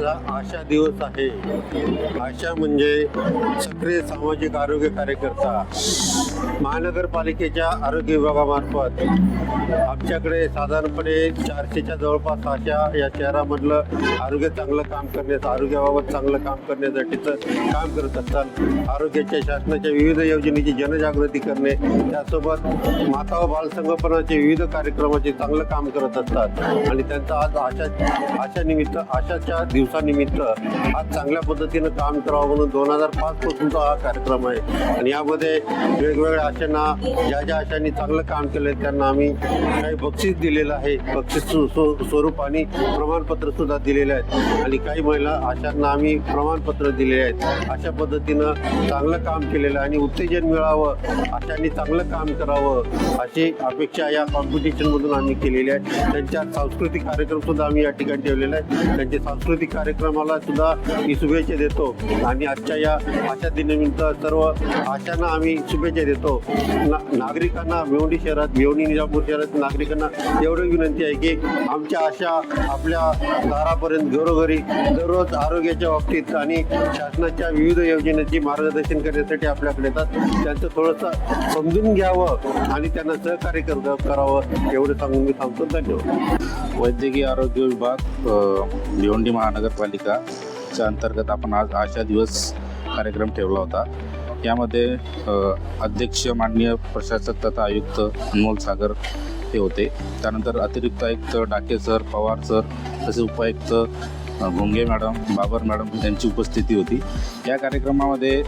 आजचा आशा दिवस आहे. आशा म्हणजे सक्रिय सामाजिक आरोग्य कार्यकर्ता. महानगरपालिकेच्या आरोग्य विभागामार्फत आमच्याकडे साधारणपणे चारशेच्या जवळपास आशा या शहरामधलं आरोग्य चांगलं काम करण्याचं आरोग्याबाबत चांगलं काम करण्यासाठीचं काम करत असतात आरोग्याच्या शासनाच्या विविध योजनेची जनजागृती करणे त्यासोबत माता व बालसंगोपनाचे विविध कार्यक्रमाचे चांगलं काम करत असतात. आणि त्यांचं आज आशा आशा निमित्त आशाच्या दिवसानिमित्त आज चांगल्या पद्धतीनं काम करावं म्हणून दोन हजार पाचपासूनचा हा कार्यक्रम आहे. आणि यामध्ये वेगवेगळ्या आशांना ज्या ज्या आशांनी चांगलं काम केलं त्यांना आम्ही काही बक्षीस दिलेलं आहे. बक्षीस स्व- स्वरूप आणि प्रमाणपत्र सुद्धा दिलेले आहेत. आणि काही महिला आशांना आम्ही प्रमाणपत्र दिलेले आहेत. अशा पद्धतीनं चांगलं काम केलेलं आहे आणि उत्तेजन मिळावं आशांनी चांगलं काम करावं अशी अपेक्षा या कॉम्पिटिशनमधून आम्ही केलेली आहे. त्यांच्या सांस्कृतिक कार्यक्रम सुद्धा आम्ही या ठिकाणी ठेवलेला आहे त्यांचे सांस्कृतिक कार्यक्रमाला सुद्धा मी शुभेच्छा देतो. आणि आजच्या या आशा दिनानिमित्त सर्व आशांना आम्ही शुभेच्छा देतो. ना नागरिकांना भिवंडी शहरात भिवंडी निजापूर शहरात नागरिकांना एवढी विनंती आहे की आमच्या आशा आपल्या दारापर्यंत घरोघरी दररोज आरोग्याच्या बाबतीत आणि शासनाच्या विविध योजनेची मार्गदर्शन करण्यासाठी आपल्याकडे येतात. त्यांचं थोडंसं समजून घ्यावं आणि त्यांना सहकार्य कर करावं एवढं सांगून मी सांगतो धन्यवाद. वैद्यकीय आरोग्य विभाग भिवंडी भिवंडी महानगरपालिकाच्या अंतर्गत आपण आज आशा दिवस कार्यक्रम ठेवला होता. यामध्ये अध्यक्ष माननीय प्रशासक तथा आयुक्त अनमोल सागर हे होते. त्यानंतर अतिरिक्त आयुक्त डाके सर पवार सर तसे उपायुक्त भोंगे मॅडम बाबर मॅडम यांची उपस्थिती होती. या कार्यक्रमामध्ये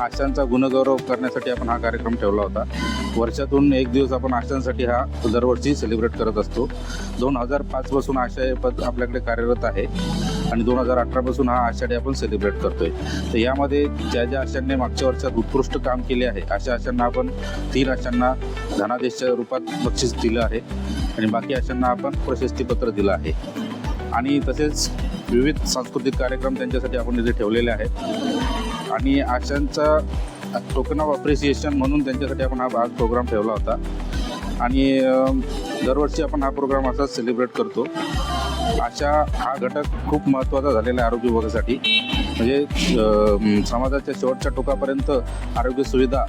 आशांचा गुणगौरव करण्यासाठी आपण हा कार्यक्रम ठेवला होता. वर्षातून एक दिवस आपण आशांसाठी हा दरवर्षी सेलिब्रेट करत असतो. दोन हजार पाचपासून आशा हे पद आपल्याकडे कार्यरत आहे. आणि दोन हजार अठरापासून हा आषाढी आपण सेलिब्रेट करतोय. तर यामध्ये ज्या ज्या आशांनी मागच्या वर्षात उत्कृष्ट काम केले आहे अशा आशांना आपण तीन आशांना धनादेशच्या रूपात बक्षीस दिलं आहे आणि बाकी आशांना आपण प्रशस्तीपत्र दिलं आहे. आणि तसेच विविध सांस्कृतिक कार्यक्रम त्यांच्यासाठी आपण इथे ठेवलेले आहेत. आणि आशांचा टोकन ऑफ अप्रिसिएशन म्हणून त्यांच्यासाठी आपण हा प्रोग्राम ठेवला होता. आणि दरवर्षी आपण हा प्रोग्राम असाच सेलिब्रेट करतो. अशा हा घटक खूप महत्त्वाचा झालेला आहे आरोग्य विभागासाठी. म्हणजे समाजाच्या शेवटच्या टोकापर्यंत आरोग्य सुविधा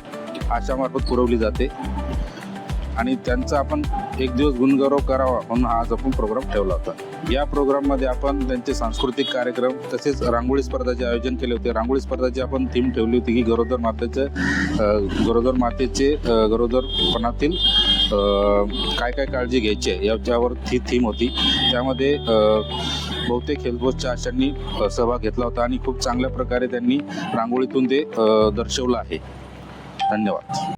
आशामार्फत पुरवली जाते. आणि त्यांचा आपण एक दिवस गुणगौरव करावा म्हणून हा आज आपण प्रोग्राम ठेवला होता. या प्रोग्राममध्ये आपण त्यांचे सांस्कृतिक कार्यक्रम तसेच रांगोळी स्पर्धाचे आयोजन केले होते रांगोळी स्पर्धाची आपण थीम ठेवली होती की गरोदर मातेचे गरोदर मातेचे गरोदरपणातील काय काय काळजी घ्यायची आहे याच्यावर ती थीम होती. त्यामध्ये बहुतेक हेल्थबोसच्या आशांनी सहभाग घेतला होता आणि खूप चांगल्या प्रकारे त्यांनी रांगोळीतून ते दर्शवलं आहे. धन्यवाद.